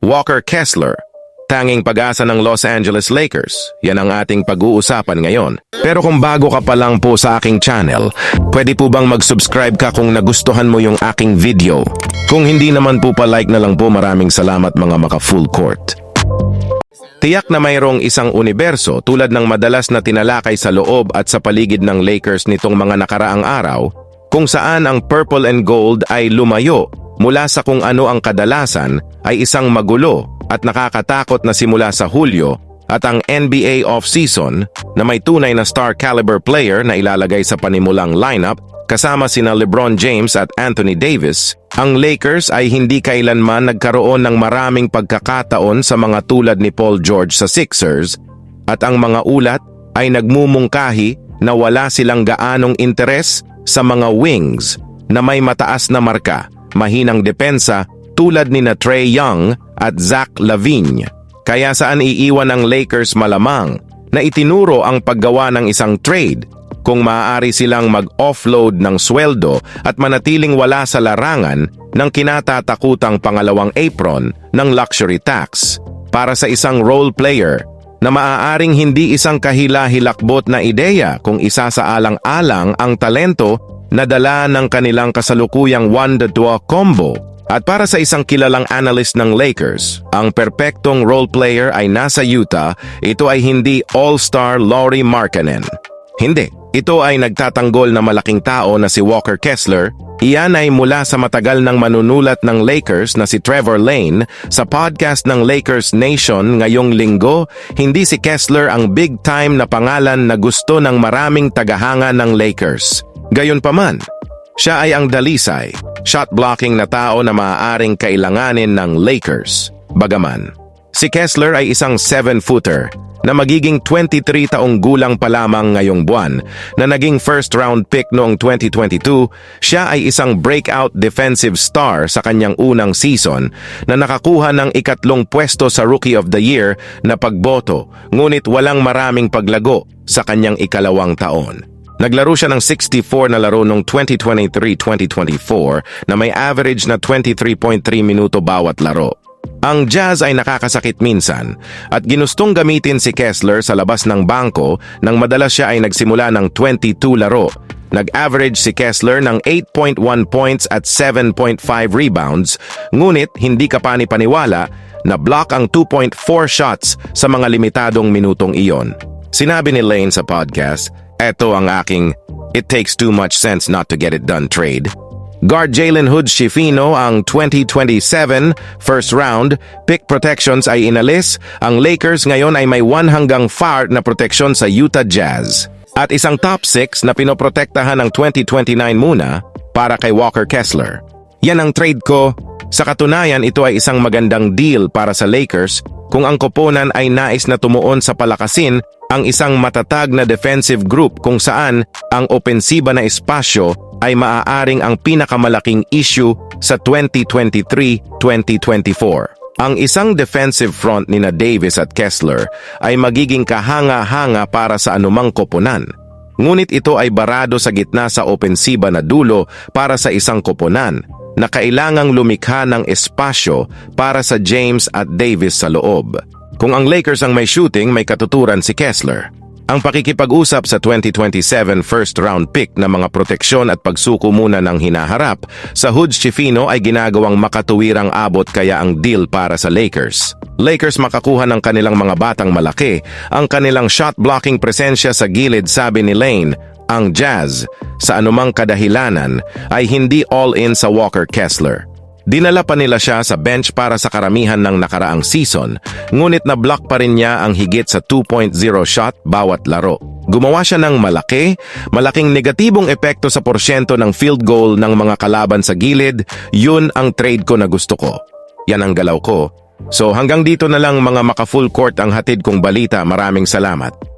Walker Kessler, tanging pag-asa ng Los Angeles Lakers. Yan ang ating pag-uusapan ngayon. Pero kung bago ka pa lang po sa aking channel, pwede po bang mag-subscribe ka kung nagustuhan mo yung aking video? Kung hindi naman po pa-like na lang po maraming salamat mga maka-full court. Tiyak na mayroong isang universo tulad ng madalas na tinalakay sa loob at sa paligid ng Lakers nitong mga nakaraang araw, kung saan ang purple and gold ay lumayo mula sa kung ano ang kadalasan ay isang magulo at nakakatakot na simula sa Hulyo at ang NBA off-season na may tunay na star caliber player na ilalagay sa panimulang lineup kasama sina LeBron James at Anthony Davis, ang Lakers ay hindi kailanman nagkaroon ng maraming pagkakataon sa mga tulad ni Paul George sa Sixers at ang mga ulat ay nagmumungkahi na wala silang gaanong interes sa mga wings na may mataas na marka, mahinang depensa tulad ni na Trey Young at Zach Lavigne. Kaya saan iiwan ng Lakers malamang na itinuro ang paggawa ng isang trade kung maaari silang mag-offload ng sweldo at manatiling wala sa larangan ng kinatatakutang pangalawang apron ng luxury tax para sa isang role player na maaaring hindi isang kahila-hilakbot na ideya kung isa sa alang-alang ang talento na dala ng kanilang kasalukuyang one-to-two combo. At para sa isang kilalang analyst ng Lakers, ang perpektong role player ay nasa Utah, ito ay hindi all-star Laurie Markkanen. Hindi, ito ay nagtatanggol na malaking tao na si Walker Kessler. Iyan ay mula sa matagal ng manunulat ng Lakers na si Trevor Lane sa podcast ng Lakers Nation ngayong linggo, hindi si Kessler ang big time na pangalan na gusto ng maraming tagahanga ng Lakers. Gayunpaman, siya ay ang dalisay, shot-blocking na tao na maaaring kailanganin ng Lakers. Bagaman, si Kessler ay isang 7-footer na magiging 23 taong gulang pa lamang ngayong buwan na naging first round pick noong 2022, siya ay isang breakout defensive star sa kanyang unang season na nakakuha ng ikatlong pwesto sa Rookie of the Year na pagboto ngunit walang maraming paglago sa kanyang ikalawang taon. Naglaro siya ng 64 na laro noong 2023-2024 na may average na 23.3 minuto bawat laro. Ang Jazz ay nakakasakit minsan at ginustong gamitin si Kessler sa labas ng bangko nang madalas siya ay nagsimula ng 22 laro. Nag-average si Kessler ng 8.1 points at 7.5 rebounds, ngunit hindi ka panipaniwala na block ang 2.4 shots sa mga limitadong minutong iyon. Sinabi ni Lane sa podcast, eto ang aking It takes too much sense not to get it done trade. Guard Jalen Hood Schifino ang 2027 first round. Pick protections ay inalis. Ang Lakers ngayon ay may 1 hanggang 4 na proteksyon sa Utah Jazz. At isang top 6 na pinoprotektahan ng 2029 muna para kay Walker Kessler. Yan ang trade ko. Sa katunayan, ito ay isang magandang deal para sa Lakers kung ang koponan ay nais na tumuon sa palakasin ang isang matatag na defensive group kung saan ang opensiba na espasyo ay maaaring ang pinakamalaking issue sa 2023-2024. Ang isang defensive front ni na Davis at Kessler ay magiging kahanga-hanga para sa anumang koponan. Ngunit ito ay barado sa gitna sa opensiba na dulo para sa isang koponan na kailangang lumikha ng espasyo para sa James at Davis sa loob. Kung ang Lakers ang may shooting, may katuturan si Kessler. Ang pakikipag-usap sa 2027 first round pick na mga proteksyon at pagsuko muna ng hinaharap sa Hoods Chifino ay ginagawang makatuwirang abot kaya ang deal para sa Lakers. Lakers makakuha ng kanilang mga batang malaki, ang kanilang shot blocking presensya sa gilid sabi ni Lane, ang Jazz sa anumang kadahilanan ay hindi all-in sa Walker Kessler. Dinala pa nila siya sa bench para sa karamihan ng nakaraang season, ngunit na-block pa rin niya ang higit sa 2.0 shot bawat laro. Gumawa siya ng malaki, malaking negatibong epekto sa porsyento ng field goal ng mga kalaban sa gilid, yun ang trade ko na gusto ko. Yan ang galaw ko. So hanggang dito na lang mga maka-full court ang hatid kong balita. Maraming salamat.